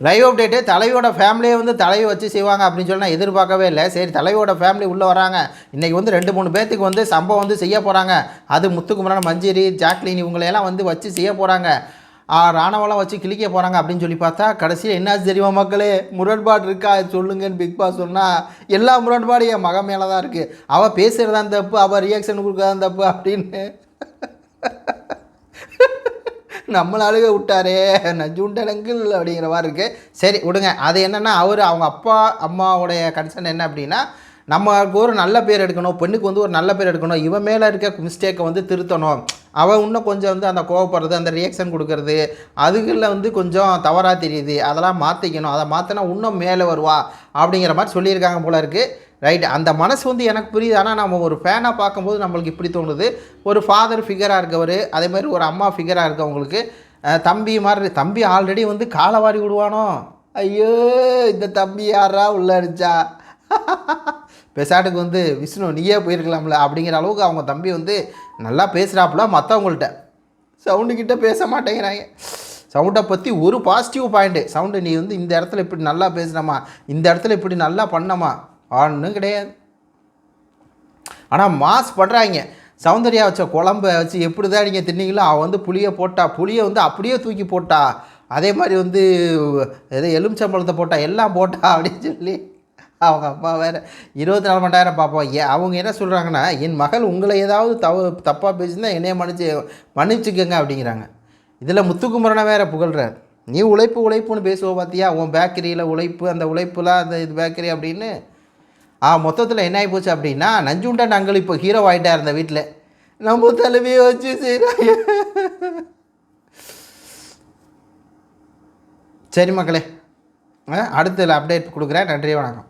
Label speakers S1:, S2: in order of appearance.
S1: Live update தலைவியோட ஃபேமிலியை வந்து தலைவி வச்சு செய்வாங்க அப்படின்னு சொல்லி நான் எதிர்பார்க்கவே இல்லை. சரி தலைவியோட ஃபேமிலி உள்ளே வராங்க. இன்றைக்கி வந்து ரெண்டு மூணு பேர்த்துக்கு வந்து சம்பவம் வந்து செய்ய போகிறாங்க அது முத்துக்குமரன் மஞ்சரி ஜாக்லின் இவங்களையெல்லாம் வந்து வச்சு செய்ய போகிறாங்க ராணவெல்லாம் வச்சு கிழிக்க போகிறாங்க அப்படின்னு சொல்லி பார்த்தா கடைசியில் என்னாச்சு தெரியுமா மக்களே? முரண்பாடு இருக்கா? சொல்லுங்கன்னு பிக் பாஸ் சொன்னால் எல்லா முரண்பாடும் என் மகன் மேலே தான் இருக்குது அவள் பேசுகிறதா தப்பு அவள் ரியாக்ஷன் கொடுக்குறதான் தப்பு அப்படின்னு. நம்மள அழுக விட்டாரே நஜுண்டனங்கள் அப்படிங்கிற மாதிரி இருக்குது சரி விடுங்க. அது என்னென்னா அவர் அவங்க அப்பா அம்மாவுடைய கன்சர்ன் என்ன அப்படின்னா நமக்கு ஒரு நல்ல பேர் எடுக்கணும் பெண்ணுக்கு வந்து ஒரு நல்ல பேர் எடுக்கணும் இவன் மேலே இருக்க மிஸ்டேக்கை வந்து திருத்தணும். அவன் இன்னும் கொஞ்சம் வந்து அந்த கோவப்படுறது அந்த ரியாக்ஷன் கொடுக்கறது அதுகளில் வந்து கொஞ்சம் தவறாக தெரியுது. அதெல்லாம் மாற்றிக்கணும் அதை மாற்றினா இன்னும் மேலே வருவா அப்படிங்கிற மாதிரி சொல்லியிருக்காங்க போல இருக்குது ரைட் அந்த மனசு வந்து எனக்கு புரியுது. ஆனால் நம்ம ஒரு ஃபேனாக பார்க்கும்போது நம்மளுக்கு இப்படி தோணுது. ஒரு ஃபாதர் ஃபிகராக இருக்கவர் அதே மாதிரி ஒரு அம்மா ஃபிகராக இருக்கவங்களுக்கு தம்பி மாதிரி தம்பி ஆல்ரெடி வந்து காலை வாரி விடுவானோ? ஐயோ இந்த தம்பி யாரா உள்ள அடிச்சா? பெசாட்டுக்கு வந்து விஷ்ணு நீயே போயிருக்கலாம்ல அப்படிங்கிற அளவுக்கு அவங்க தம்பி வந்து நல்லா பேசுகிறாப்புல மற்றவங்கள்ட்ட சவுண்டுக்கிட்ட பேச மாட்டேங்கிறாங்க. சவுண்டை பற்றி ஒரு பாசிட்டிவ் பாயிண்ட்டு சவுண்டு நீ வந்து இந்த இடத்துல இப்படி நல்லா பேசினமா இந்த இடத்துல இப்படி நல்லா பண்ணமா ஒன்றும் கிடையாது. ஆனால் மாஸ் பண்ணுறாங்க சௌந்தர்யா வச்ச குழம்ப வச்சு எப்படி தான் நீங்கள் தின்னீங்களோ அவன் வந்து புளியை போட்டா புளியை வந்து அப்படியே தூக்கி போட்டா அதே மாதிரி வந்து எதோ எலுமிச்சம்பழத்தை போட்டா எல்லாம் போட்டா அப்படின்னு சொல்லி அவங்க அம்மா வேறு இருபத்தி நாலு மணி நேரம் பார்ப்போம். ஏ அவங்க என்ன சொல்கிறாங்கன்னா என் மகள் உங்களை ஏதாவது தவ தப்பாக பேசியிருந்தா என்னைய மன்னிச்சு மன்னிச்சுக்கோங்க அப்படிங்கிறாங்க. இதில் முத்துக்குமரனை வேற புகழ்கிறார் நீ உழைப்பு உழைப்புன்னு பேசுவோம் பார்த்தியா உன் பேக்கரியில் உழைப்பு அந்த உழைப்புலாம் அந்த இது பேக்கரி அப்படின்னு. ஆ மொத்தத்தில் என்ன ஆகி போச்சு அப்படின்னா நஞ்சுண்டா நாங்கள் இப்போ ஹீரோ ஆகிட்டா இருந்த வீட்டில் நம்ம தலைவியை வச்சு செய்கிறாங்க சரி மக்களே ஆ, அடுத்த அப்டேட் கொடுக்குறேன். நன்றி வணக்கம்.